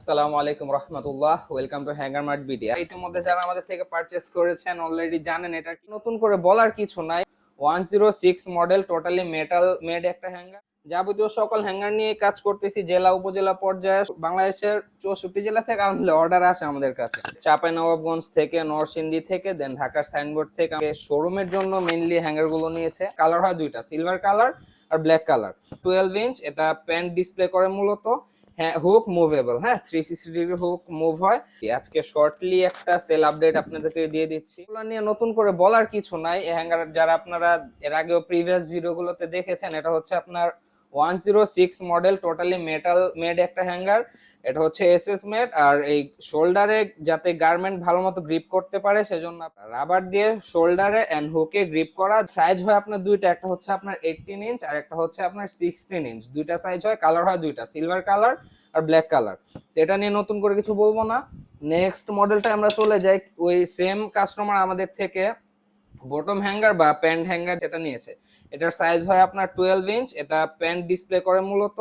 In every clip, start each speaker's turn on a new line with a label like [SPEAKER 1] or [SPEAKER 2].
[SPEAKER 1] আসসালামু আলাইকুম রহমতুল্লাহ ওয়েলকাম টু হ্যাঙ্গার মার্ট বিডিয়া ইতিমধ্যে যারা আমাদের থেকে পারচেস করেছেন অলরেডি জানেন এটা নতুন করে বলার কিছু নাই। One zero six model totally metal made একটা হ্যাঙ্গার যাবতীয় সকল হ্যাঙ্গার নিয়ে কাজ করতেছি, জেলা, উপজেলা পর্যায়ে। বাংলাদেশের চৌষট্টি জেলা থেকে আমাদের অর্ডার আসে আমাদের কাছে। চাপাই নবাবগঞ্জ থেকে, নরসিংদী থেকে দেন ঢাকার সাইনবোর্ড থেকে শোরুমের জন্য মেইনলি হ্যাঙ্গারগুলো নিয়েছে। কালার হয় দুইটা সিলভার কালার আর ব্ল্যাক কালার টুয়েলভ ইঞ্চ এটা প্যান্ট ডিসপ্লে করে মূলত। হ্যাঁ হুক মুভেবল হ্যাঁ? Three sixty degree hook move হয়। আজকে শর্টলি একটা সেল আপডেট আপনাদেরকে দিয়ে দিচ্ছি। এগুলো নিয়ে নতুন করে বলার কিছু নাই। হ্যাঙ্গার যারা আপনারা এর আগেও প্রিভিয়াস ভিডিওগুলোতে দেখেছেন, এটা হচ্ছে আপনার one zero six model totally metal made একটা হ্যাঙ্গার এটা হচ্ছে এস এস মেড আর এই শোল্ডারে যাতে গার্মেন্ট ভালো মতো গ্রিপ করতে পারে, সেজন্য রাবার দিয়ে শোল্ডারে এন্ড হুকে গ্রিপ করা। সাইজ হয় আপনার দুইটা, একটা হচ্ছে আপনার এইটিন ইঞ্চ আর একটা হচ্ছে আপনার সিক্সটিন ইঞ্চ দুইটা সাইজ হয় কালার হয় দুইটা সিলভার কালার আর ব্ল্যাক কালার এটা নিয়ে নতুন করে কিছু বলব না। নেক্সট মডেলটা আমরা চলে যাই, ওই সেম কাস্টমার আমাদের থেকে। বটম হ্যাঙ্গার বা প্যান্ট হ্যাঙ্গার যেটা নিয়েছে, এটার সাইজ হয় আপনার টুয়েলভ ইঞ্চ এটা প্যান্ট ডিসপ্লে করে মূলত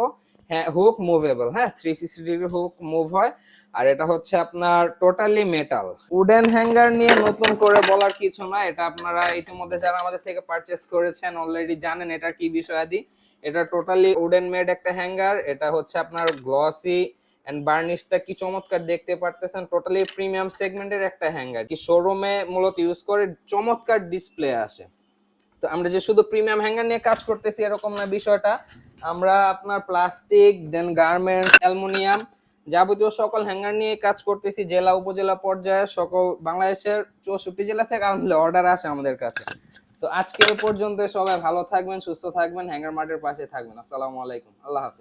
[SPEAKER 1] হ্যাঁ হুক মুভেবল হ্যাঁ three sixty degree hook move হয়, আর এটা হচ্ছে আপনার টোটালি মেটাল উডেন হ্যাঙ্গার নিয়ে নতুন করে বলার কিছু না, এটা আপনারা ইতিমধ্যে যারা আমাদের থেকে পারচেস করেছেন অলরেডি জানেন এটা কি বিষয়াদি, এটা টোটালি উডেন মেড একটা হ্যাঙ্গার এটা হচ্ছে আপনার গ্লসি এন্ড বার্নিশটা কি চমৎকার দেখতে পারতেছেন? টোটালি প্রিমিয়াম সেগমেন্টের একটা হ্যাঙ্গার কি শোরুমে মূলত ইউজ করে চমৎকার ডিসপ্লে আসে। তো আমরা যে শুধু প্রিমিয়াম হ্যাঙ্গার নিয়ে কাজ করতেছি এরকম না বিষয়টা। আমরা আপনার প্লাস্টিক দেন গার্মেন্টস অ্যালুমিনিয়াম যাবতীয় সকল হ্যাঙ্গার নিয়ে কাজ করতেছি জেলা, উপজেলা পর্যায়ে। সকল বাংলাদেশের চৌষট্টি জেলা থেকে আমাদের অর্ডার আসে আমাদের কাছে। তো আজকে এ পর্যন্ত সবাই ভালো থাকবেন, সুস্থ থাকবেন হ্যাঙ্গার মার্টের পাশে থাকবেন। আসসালামু আলাইকুম। আল্লাহ হাফেজ।